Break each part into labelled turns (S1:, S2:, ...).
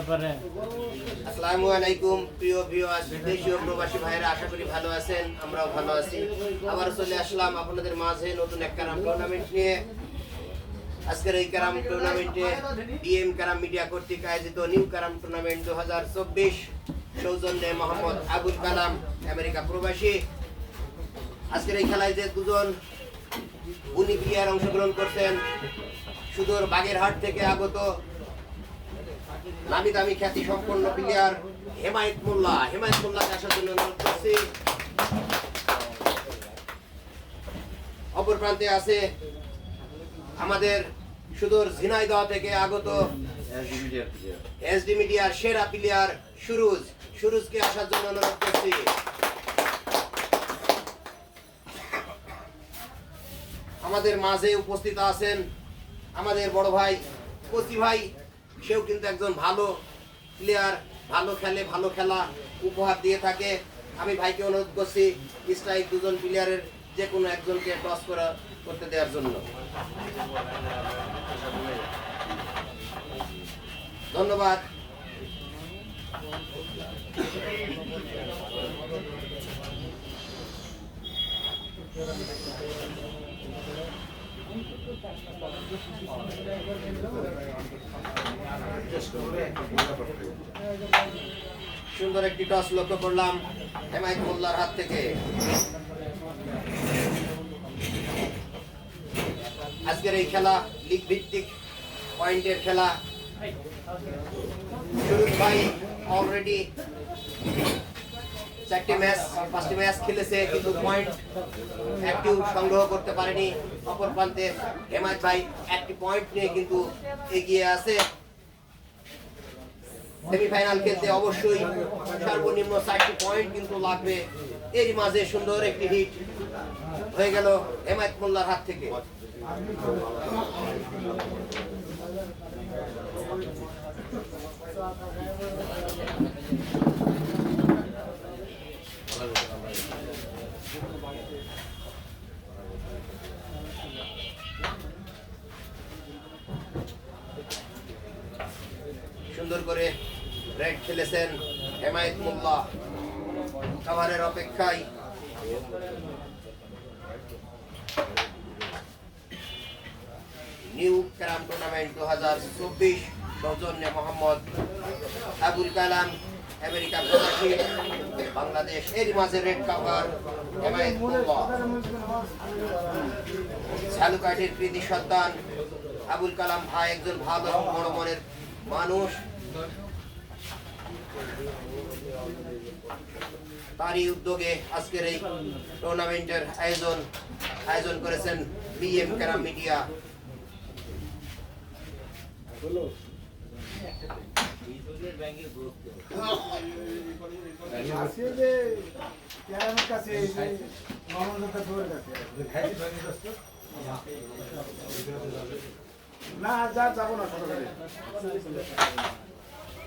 S1: ব্যাপারে?
S2: আসসালামু আলাইকুম, প্রিয় ভিউয়ার্স প্রবাসী ভাইরা আশা করি ভালো আছেন, আমরাও ভালো আছি। আবার চলে আসলাম আপনাদের মাঝে নতুন এক টুর্নামেন্ট নিয়ে। আজকের এই ক্যারাম টুর্নামেন্টে ডিএম ক্যারাম মিডিয়া কর্তৃক আয়োজিত নিউ ক্যারাম টুর্নামেন্ট দু হাজার চব্বিশ, সৌজন্যে মোহাম্মদ আবুল কালাম, আমেরিকা প্রবাসী। আজকের এই খেলায় যে দুজন উনি প্লেয়ার অংশগ্রহণ করছেন, সুদূর বাগেরহাট থেকে আগত নামি দামি খ্যাতি সম্পন্ন প্লেয়ার হেমায়ত মোল্লা। হেমায়ত মোল্লাকে আসার জন্য অনুরোধ করছি। অপর প্রান্তে আছে আমাদের সুদূর ঝিনাইদহ থেকে আগত এসডি মিডিয়ার সেরা প্লেয়ার সুরুজ। সুরুজকে আসার জন্য অনুরোধ করছি। আমাদের মাঝে উপস্থিত আছেন আমাদের বড় ভাই কচি ভাই সেও কিন্তু একজন ভালো প্লেয়ার ভালো খেলে, ভালো খেলা উপহার দিয়ে থাকে। আমি ভাইকে অনুরোধ করছি স্ট্রাইক দুজন প্লেয়ারের যে কোনো একজনকে টস করা করতে দেওয়ার জন্য। ধন্যবাদ। সুন্দর একটি টস লক্ষ্য করলাম হেমায়ত মোল্লার হাত থেকে। আজকের এই খেলা লিগ ভিত্তিক পয়েন্টের খেলা। ভাই অলরেডি চারটি ম্যাচ, পাঁচটি ম্যাচ খেলেছে, কিন্তু পয়েন্ট একটিও সংগ্রহ করতে পারেনি অপর প্রান্তে হেমায়ত ভাই। একটি পয়েন্ট নিয়ে কিন্তু এগিয়ে আছে। সেমিফাইনাল খেলতে অবশ্যই সর্বনিম্ন চারটি পয়েন্ট কিন্তু লাগবে। এরই মাঝে সুন্দর একটি হিট হয়ে গেল হেমায়ত মোল্লার হাত থেকে। সুন্দর করে রেড খেলেছেন হেমায়ত মোল্লা। খাবারের অপেক্ষায়। নিউ ক্যারাম টুর্নামেন্ট দু হাজার চব্বিশ সৌজন্যে মোহাম্মদ আবুল কালাম, আমেরিকা প্রবাসী, বাংলাদেশ। এর মাঝে রেড কাভার হেমায়ত মোল্লা। ঝালুকাঠির কৃতি সন্তান আবুল কালাম ভাই একজন ভালো বড় মনের মানুষ। তারই উদ্যোগে আজকের এই টুর্নামেন্টের আয়োজন আয়োজন করেছেন বিএম ক্যারাম মিডিয়া।
S3: না যা যাব না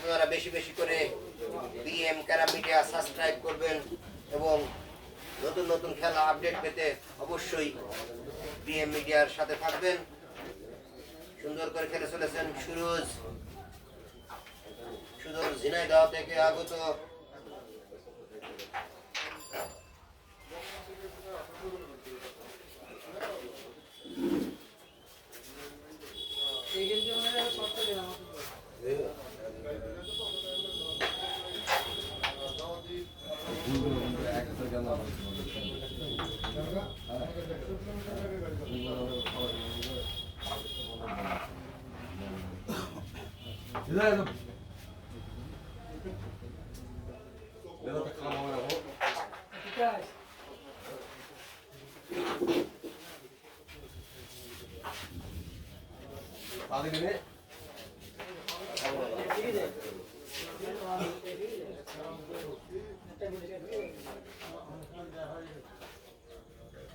S2: আপনারা বেশি বেশি করে বিএম ক্যারাম মিডিয়া সাবস্ক্রাইব করবেন এবং নতুন নতুন খেলা আপডেট পেতে অবশ্যই বিএম মিডিয়ার সাথে থাকবেন। সুন্দর করে খেলে চলেছেন সুরজ। সুন্দর ঝিনাইদহ থেকে আগত
S3: Günaydın. Ya da bakalım ama bu.
S1: Guys.
S3: Hadi gene.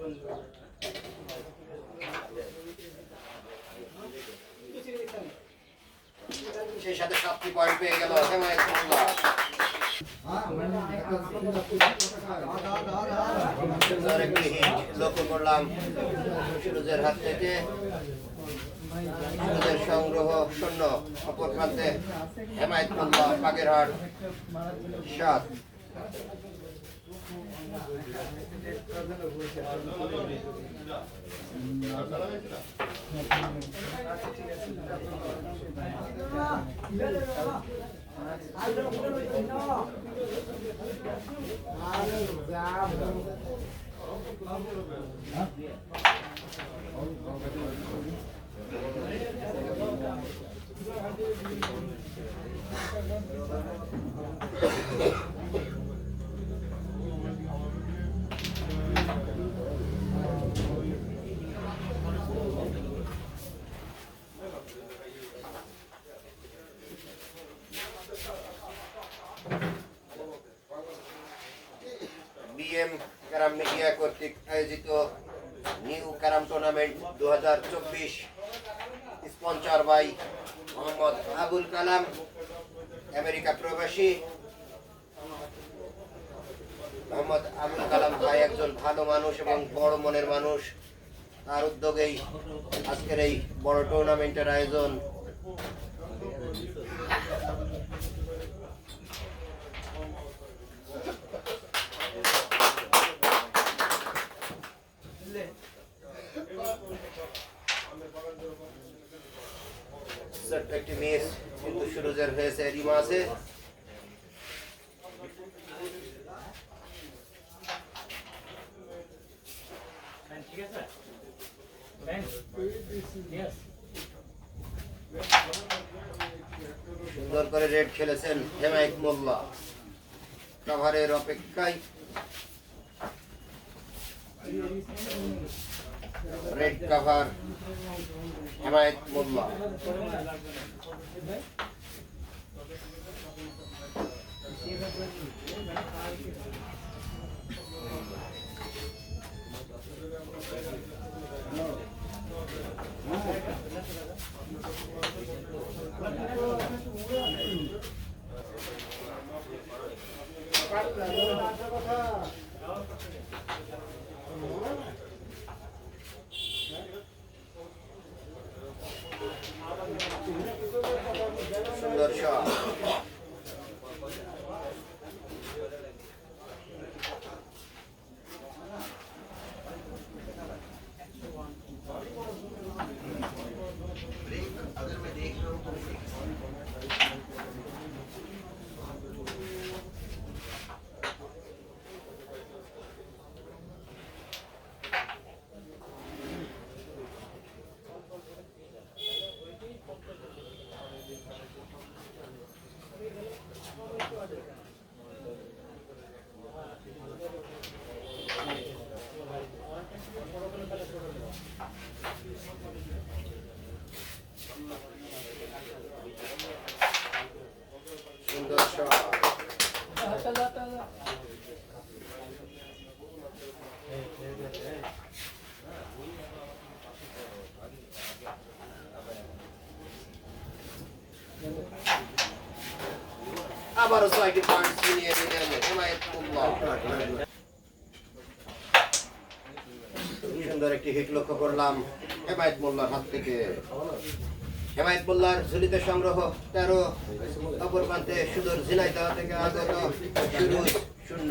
S3: Thank you.
S2: সাতটি পয়েন্ট পেয়ে গেল হেমায়ত সুন্দর লক্ষ্য করলাম সুরজের হাত থেকে। সুরজের সংগ্রহ শূন্য, অপর প্রান্তে হেমায়তুল্লাহ বাগেরহাট, সাত। বিএম হাজার চব্বিশ sponsor by Mohammad Abul Kalam, America প্রবাসী। মোহাম্মদ আবুল কালাম ভাই একজন ভালো মানুষ এবং বড় মনের মানুষ। তার উদ্যোগেই আজকের এই বড় টুর্নামেন্টের আয়োজন। ছোট্ট একটি মিস। কিন্তু সুরজের হয়েছে রিমা আছে সুন্দর করে রেড খেলেছেন হেমায়ত মোল্লা। কাভারের অপেক্ষায়। Red cover Hemayet Molla. সুন্দর শট সুন্দর শট আবারও ছয়টি পয়েন্ট ছিনিয়ে নিলেন হেমায়তুল্লাহ সুন্দর একটি হিট লক্ষ্য করলাম হেমায়ত মোল্লার হাত থেকে। হেমায়ত মোল্লার ঝুলিতে সংগ্রহ তেরো, অপর প্রান্তে সুদূর ঝিনাইদহ থেকে আগত সুরুজ শূন্য।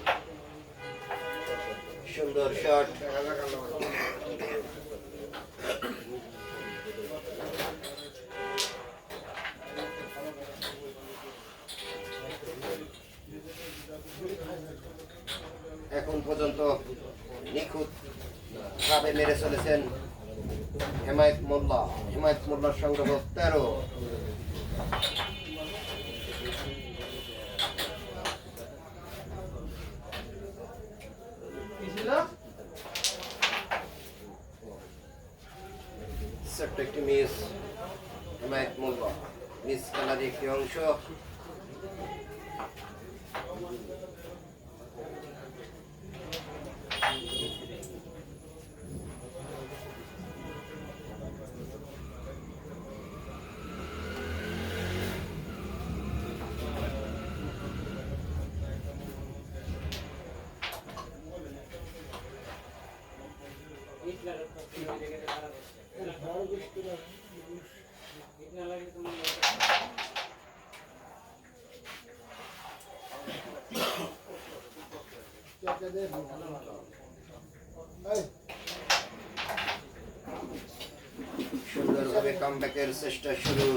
S2: সুন্দর শট এখন পর্যন্ত নিখুঁত ভাবে মেরে চলেছেন হেমায়ত মোল্লা। হেমায়ত মোল্লার সংগ্রহ তেরো। সুন্দরভাবে কামব্যাকের চেষ্টা শুরু।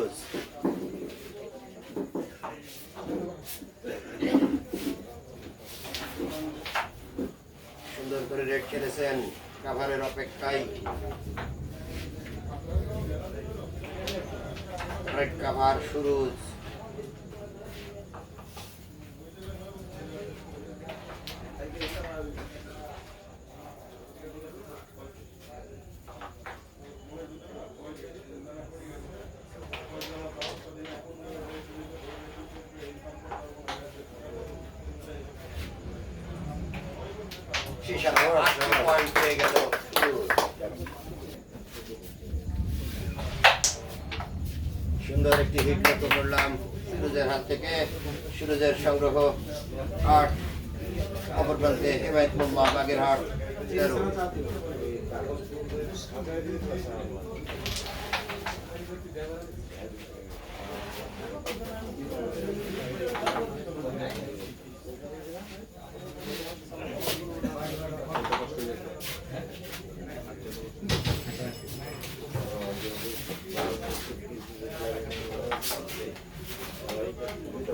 S2: সুন্দর করে রেড খেলেছেন কাভারের অপেক্ষায়। রেড কাভার শুরু। সুন্দর একটি হিট লক্ষ্য করলাম সুরজের হাত থেকে সুরজের সংগ্রহ আট অপর প্রান্তে হেমায়ত মোল্লা বাগেরহাট তেরো Thank you.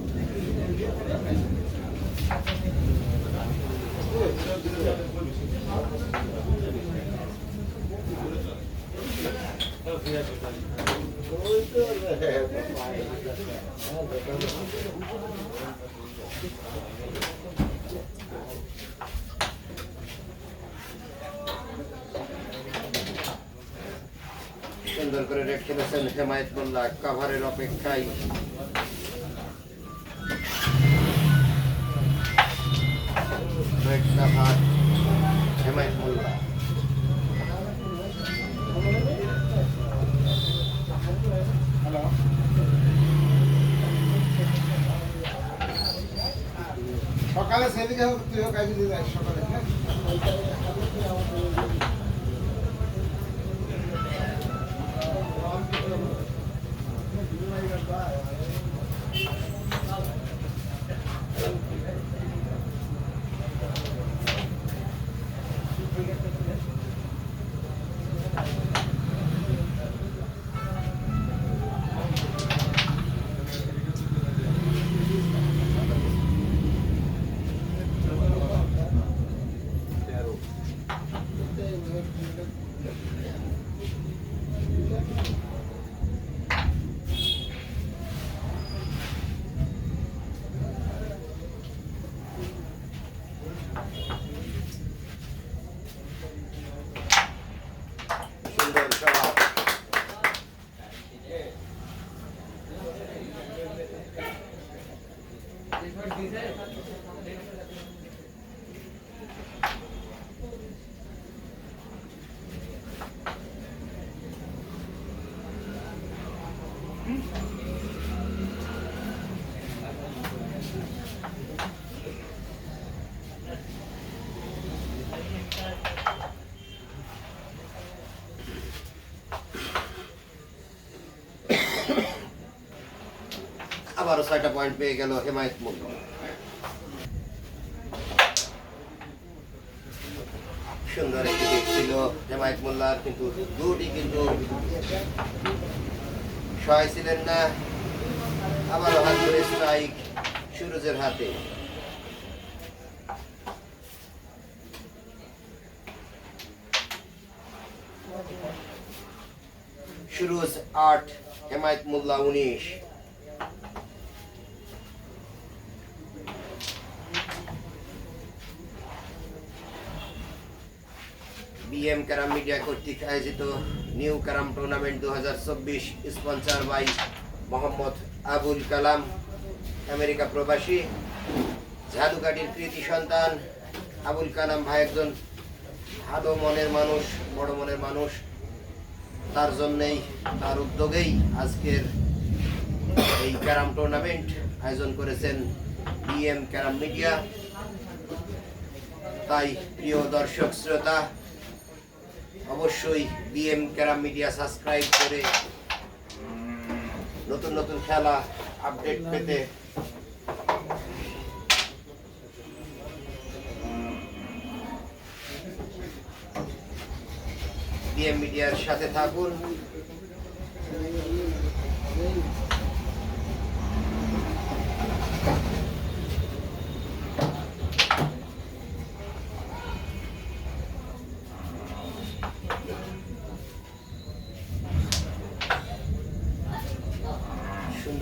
S2: সুন্দর করে রেড খেলেছেন হেমায়ত মোল্লা কাভারের অপেক্ষায় রেড
S3: সেদিকে তুইও কাজে দিয়ে যাস সকালে হ্যাঁ?
S2: আবারও ছয়টা পয়েন্ট পেয়ে গেল হেমায়ত মোল্লা সুন্দর ছিল হেমায়ত মোল্লার কিন্তু দুটি কিন্তু সহায় ছিলেন না। আবারও হাত ধরে স্ট্রাইক সুরজের হাতে। সুরজ আট হেমায়ত মোল্লা উনিশ। বিএম ক্যারাম মিডিয়া কর্তৃক আয়োজিত নিউ ক্যারাম টুর্নামেন্ট দু হাজার চব্বিশ sponsor by Mohammad Abul Kalam, America প্রবাসী ঝাদুকাটির কৃতি সন্তান, আবুল কালাম ভাই একজন ভালো মনের মানুষ, বড় মনের মানুষ। তার জন্যেই, তার উদ্যোগেই আজকের এই ক্যারাম টুর্নামেন্ট আয়োজন করেছেন বিএম ক্যারাম মিডিয়া তাই প্রিয় দর্শক, শ্রোতা অবশ্যই বিএম ক্যারাম মিডিয়া সাবস্ক্রাইব করে নতুন নতুন খেলা আপডেট পেতে। বিএম মিডিয়ার সাথে থাকুন।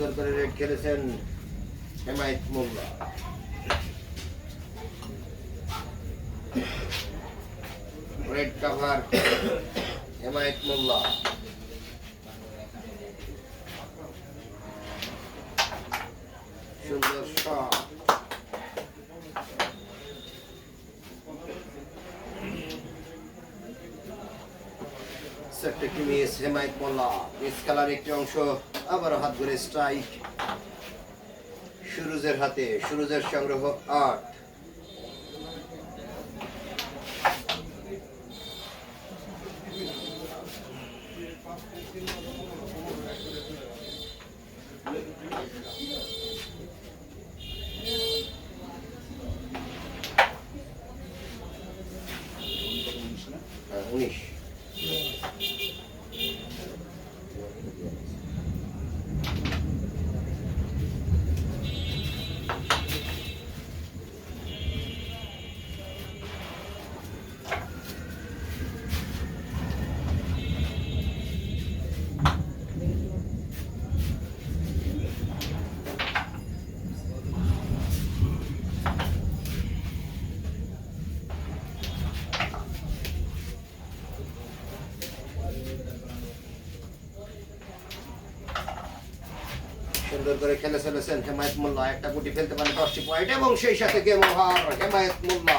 S2: সুন্দর করে রেড খেলেছেন হেমায়ত মোল্লা। Raid cover Hemayet Molla. সুন্দর শট একটি মিস হেমায়ত মোল্লা। মিস খেলার একটি অংশ। আবারও হাত ধরে স্ট্রাইক সুরুজের হাতে সুরুজের সংগ্রহ আট। করে খেলে চলেছেন হেমায়ত মোল্লা। একটা গুটি ফেলতে পারে দশটি পয়েন্ট এবং সেই সাথে গেম ওভার হেমায়ত মোল্লা।